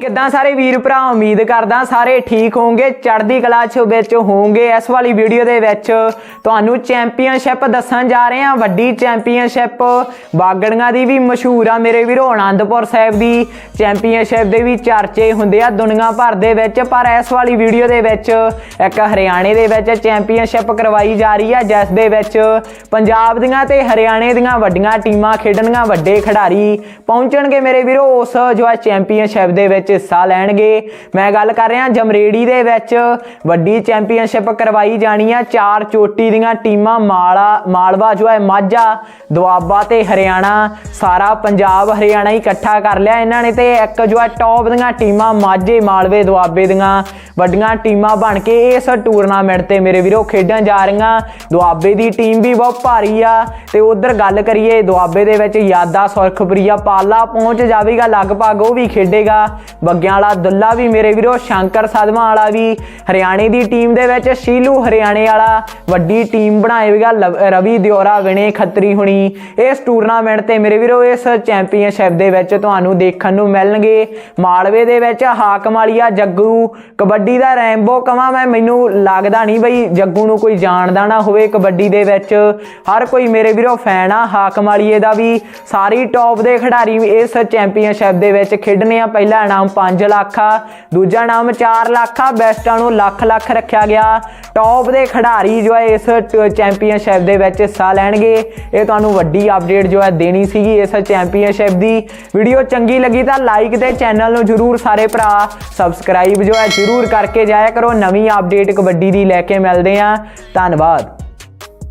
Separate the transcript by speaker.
Speaker 1: ਕਿੱਦਾਂ ਸਾਰੇ ਵੀਰ ਭਰਾ ਉਮੀਦ ਕਰਦਾ ਸਾਰੇ ਠੀਕ ਹੋਵੋਗੇ ਚੜ੍ਹਦੀ ਕਲਾ ਚ ਵਿੱਚ ਹੋਵੋਗੇ ਇਸ ਵਾਲੀ ਵੀਡੀਓ ਦੇ ਵਿੱਚ ਤੁਹਾਨੂੰ ਚੈਂਪੀਅਨਸ਼ਿਪ ਦੱਸਣ ਜਾ ਰਹੇ ਹਾਂ। ਵੱਡੀ ਚੈਂਪੀਅਨਸ਼ਿਪ ਬਾਗੜੀਆਂ ਦੀ ਵੀ ਮਸ਼ਹੂਰ ਆ ਮੇਰੇ ਵੀਰੋ ਆਨੰਦਪੁਰ ਸਾਹਿਬ ਦੀ ਚੈਂਪੀਅਨਸ਼ਿਪ ਦੇ ਵੀ ਚਰਚੇ ਹੁੰਦੇ ਆ ਦੁਨੀਆ ਭਰ ਦੇ ਵਿੱਚ। ਪਰ ਇਸ ਵਾਲੀ ਵੀਡੀਓ ਦੇ ਵਿੱਚ ਇੱਕ ਹਰਿਆਣੇ ਦੇ ਵਿੱਚ ਚੈਂਪੀਅਨਸ਼ਿਪ ਕਰਵਾਈ ਜਾ ਰਹੀ ਆ, ਜਿਸ ਦੇ ਵਿੱਚ ਪੰਜਾਬ ਦੀਆਂ ਤੇ ਹਰਿਆਣੇ ਦੀਆਂ ਵੱਡੀਆਂ ਟੀਮਾਂ ਖੇਡਣਗੀਆਂ ਵੱਡੇ ਖਿਡਾਰੀ ਪਹੁੰਚਣਗੇ ਮੇਰੇ ਵੀਰੋ। ਉਸ ਜੋ ਹੈ ਚੈਂਪੀਅਨਸ਼ਿਪ ਦੇ ਵਿੱਚ ਹਿੱਸਾ ਲੈਣਗੇ। ਮੈਂ ਗੱਲ ਕਰ ਰਿਹਾ ਜਮਰੇੜੀ ਦੇ ਵਿੱਚ। ਵੱਡੀ ਚੈਂਪੀਅਨਸ਼ਿਪ ਕਰਵਾਈ ਜਾਣੀ ਆ। ਚਾਰ ਚੋਟੀ ਦੀਆਂ ਟੀਮਾਂ ਮਾਲਾ, ਮਾਲਵਾ ਜੋ ਹੈ ਮਾਝਾ, ਦੁਆਬਾ ਤੇ ਹਰਿਆਣਾ। ਸਾਰਾ ਪੰਜਾਬ ਹਰਿਆਣਾ ਹੀ ਇਕੱਠਾ ਕਰ ਲਿਆ। ਇਹਨਾਂ ਨੇ ਤੇ ਇੱਕ ਜੋ ਹੈ ਟੌਪ ਦੀਆਂ ਟੀਮਾਂ ਮਾਝੇ, ਮਾਲਵੇ, ਦੁਆਬੇ ਦੀਆਂ ਵੱਡੀਆਂ ਟੀਮਾਂ ਬਣ ਕੇ ਇਸ ਟੂਰਨਾਮੈਂਟ ਤੇ ਮੇਰੇ ਵੀਰੋ ਖੇਡਣ ਜਾ ਰਹੀਆਂ। ਦੁਆਬੇ ਦੀ ਟੀਮ ਵੀ ਬਹੁਤ ਭਾਰੀ ਆ। ਤੇ ਉਧਰ ਗੱਲ ਕਰੀਏ ਦੁਆਬੇ ਦੇ ਵਿੱਚ ਯਾਦਾ ਸੁਰਖਪ੍ਰੀਆ ਪਾਲਾ ਪਹੁੰਚ ਜਾਵੇਗਾ। ਲਗਭਗ ਉਹ ਵੀ ਖੇਡੇਗਾ। ਬੱਗਿਆਂ ਵਾਲਾ ਦੁੱਲਾ ਵੀ ਮੇਰੇ ਵੀਰੋ, ਸ਼ੰਕਰ ਸਦਮਾ ਵਾਲਾ ਵੀ, ਹਰਿਆਣੇ ਦੀ ਟੀਮ ਦੇ ਵਿੱਚ ਸ਼ੀਲੂ ਹਰਿਆਣੇ ਵਾਲਾ, ਵੱਡੀ ਟੀਮ ਬਣਾਏਗਾ ਲਵ- ਰਵੀ ਦਿਓਰਾ, ਵਿਨੇ ਖੱਤਰੀ ਹੁਣੀ। ਇਸ ਟੂਰਨਾਮੈਂਟ ਤੇ ਮੇਰੇ ਵੀਰੋ, ਇਸ ਚੈਂਪੀਅਨਸ਼ਿਪ ਦੇ ਵਿੱਚ ਤੁਹਾਨੂੰ ਦੇਖਣ ਨੂੰ ਮਿਲਣਗੇ। ਮਾਲਵੇ ਦੇ ਵਿੱਚ ਹਾਕਮ ਵਾਲੀਆ ਜੱਗੂ। ਕਬੱਡੀ ਦਾ ਰੈਂਬੋ ਕਵਾਂ ਮੈਂ, ਮੈਨੂੰ ਲੱਗਦਾ ਨਹੀਂ ਬਈ ਜੱਗੂ ਨੂੰ ਕੋਈ ਜਾਣਦਾ ਨਾ ਹੋਵੇ ਕਬੱਡੀ ਦੇ ਵਿੱਚ। ਹਰ ਕੋਈ ਮੇਰੇ ਵੀਰੋ ਫੈਨ ਆ, ਹਾਕਮ ਵਾਲੀਏ ਦਾ ਵੀ। ਸਾਰੀ ਟੌਪ ਦੇ ਖਿਡਾਰੀ ਇਸ ਚੈਂਪੀਅਨਸ਼ਿਪ ਦੇ ਵਿੱਚ ਖੇਡਣੇ ਆ, ਪਹਿਲਾ ਇਨਾਮ 5 ਲੱਖ ਆ। ਦੂਜਾ ਨਾਮ 4 ਲੱਖ ਆ। ਬੈਸਟਾਂ ਨੂੰ ਲੱਖ ਲੱਖ ਰੱਖਿਆ ਗਿਆ। ਟੌਪ ਦੇ ਖਿਡਾਰੀ ਜੋ ਹੈ ਇਸ ਚੈਂਪੀਅਨਸ਼ਿਪ ਦੇ ਵਿੱਚ ਹਿੱਸਾ ਲੈਣਗੇ। ਇਹ ਤੁਹਾਨੂੰ ਵੱਡੀ ਅਪਡੇਟ ਜੋ ਹੈ ਦੇਣੀ ਸੀਗੀ ਇਸ ਚੈਂਪੀਅਨਸ਼ਿਪ ਦੀ। ਵੀਡੀਓ ਚੰਗੀ ਲੱਗੀ ਤਾਂ ਲਾਈਕ ਤੇ ਚੈਨਲ ਨੂੰ ਜਰੂਰ ਸਾਰੇ ਭਰਾ ਸਬਸਕ੍ਰਾਈਬ ਜੋ ਹੈ ਜਰੂਰ ਕਰਕੇ ਜਾਇਆ ਕਰੋ। ਨਵੀਂ ਅਪਡੇਟ ਕਬੱਡੀ ਦੀ ਲੈ ਕੇ ਮਿਲਦੇ ਆ ਧੰਨਵਾਦ।